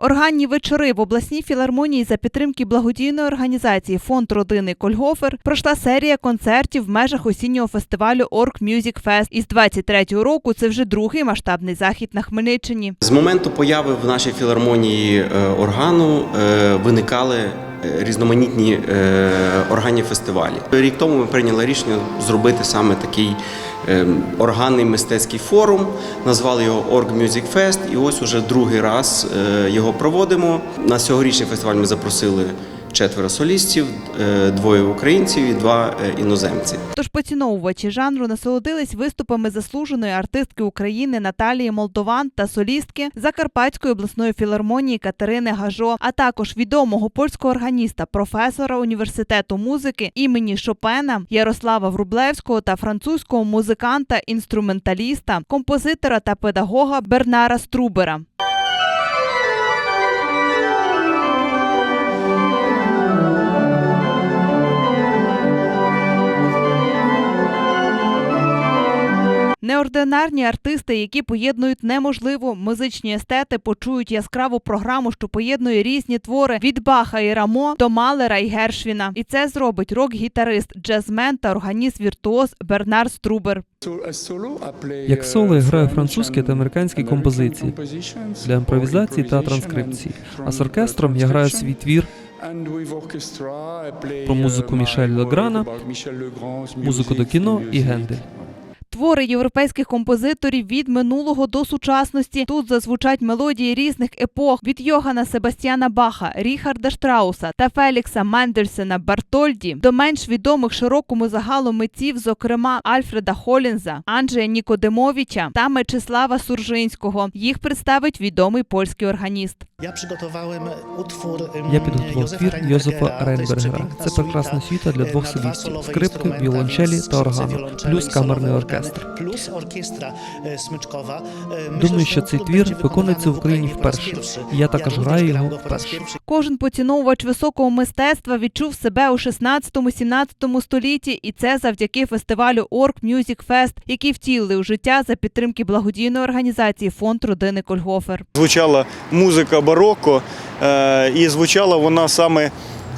Органні вечори в обласній філармонії за підтримки благодійної організації Фонд родини Кольгофер пройшла серія концертів в межах осіннього фестивалю Орк Мюзік Фест. Із 23-го року це вже другий масштабний захід на Хмельниччині. З моменту появи в нашій філармонії е, органу е, виникали різноманітні е, органні фестивалі. Рік тому ми прийняли рішення зробити саме такий е, органний мистецький форум. Назвали його Org Music Fest, і ось уже другий раз е, його проводимо. На цьогорічний фестиваль ми запросили четверо солістів, е, двоє українців і два е, іноземці. Тож поціновувачі жанру насолодились виступами заслуженої артистки України Наталії Молдован та солістки Закарпатської обласної філармонії Катерини Гажо, а також відомого польського органіста, професора університету музики імені Шопена Ярослава Врублевського та французького музиканта, інструменталіста, композитора та педагога Бернара Струбера. Неординарні артисти, які поєднують неможливо, музичні естети почують яскраву програму, що поєднує різні твори від Баха і Рамо до Малера і Гершвіна. І це зробить рок-гітарист, джазмен та органіст віртуоз Бернар Струбер. Як соло я граю французькі та американські композиції для імпровізації та транскрипції. А з оркестром я граю свій твір про музику Мішель Леграна, музику до кіно і Гендель. Твори європейських композиторів від минулого до сучасності. Тут зазвучать мелодії різних епох від Йогана Себастьяна Баха, Ріхарда Штрауса та Фелікса Мендельсена Бартольді до менш відомих широкому загалу митців, зокрема Альфреда Холінза, Анджея Нікодемовича та Мечислава Суржинського. Їх представить відомий польський органіст. Я utwór Я підготував твір Йозефа. Рейнбергера. Це прекрасна світа для e, двох солістів: скрипки, віолончелі та органу, плюс камерний solowy оркестр. Плюс оркестра е, смичкова. Е, Думаю, що цей твір виконується в Україні вперше. І я також граю його вперше. Кожен поціновувач високого мистецтва відчув себе у 16-17 столітті, і це завдяки фестивалю Орг Music Fest, який втілили у життя за підтримки благодійної організації Фонд родини Кольгофер. Звучала музика бароко, е, і звучала вона саме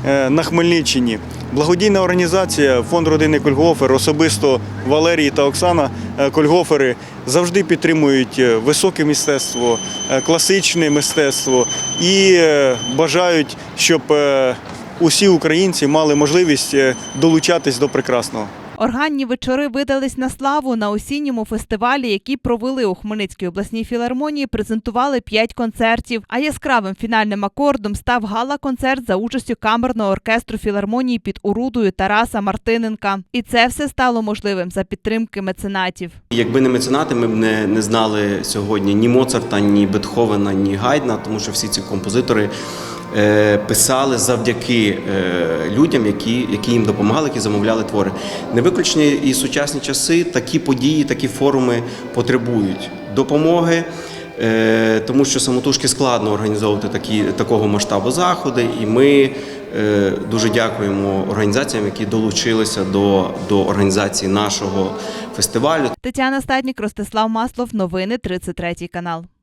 на Хмельниччині. Благодійна організація Фонд родини Кольгофер, особисто Валерій та Оксана е, Кольгофери завжди підтримують е, високе мистецтво, е, класичне мистецтво і е, бажають, щоб е, усі українці мали можливість е, долучатись до прекрасного. Органні вечори видались на славу на осінньому фестивалі, який провели у Хмельницькій обласній філармонії. Презентували п'ять концертів. А яскравим фінальним акордом став гала-концерт за участю камерного оркестру філармонії під орудою Тараса Мартиненка. І це все стало можливим за підтримки меценатів. Якби не меценати, ми б не, не знали сьогодні ні Моцарта, ні Бетховена, ні Гайдна, тому що всі ці композитори писали завдяки е, людям, які, які їм допомагали, які замовляли твори. Не виключені і сучасні часи такі події, такі форуми потребують допомоги. е, Тому що самотужки складно організовувати такі, такого масштабу заходи, і ми е, дуже дякуємо організаціям, які долучилися до, до організації нашого фестивалю. Тетяна Стаднік, Ростислав Маслов. Новини 33 канал.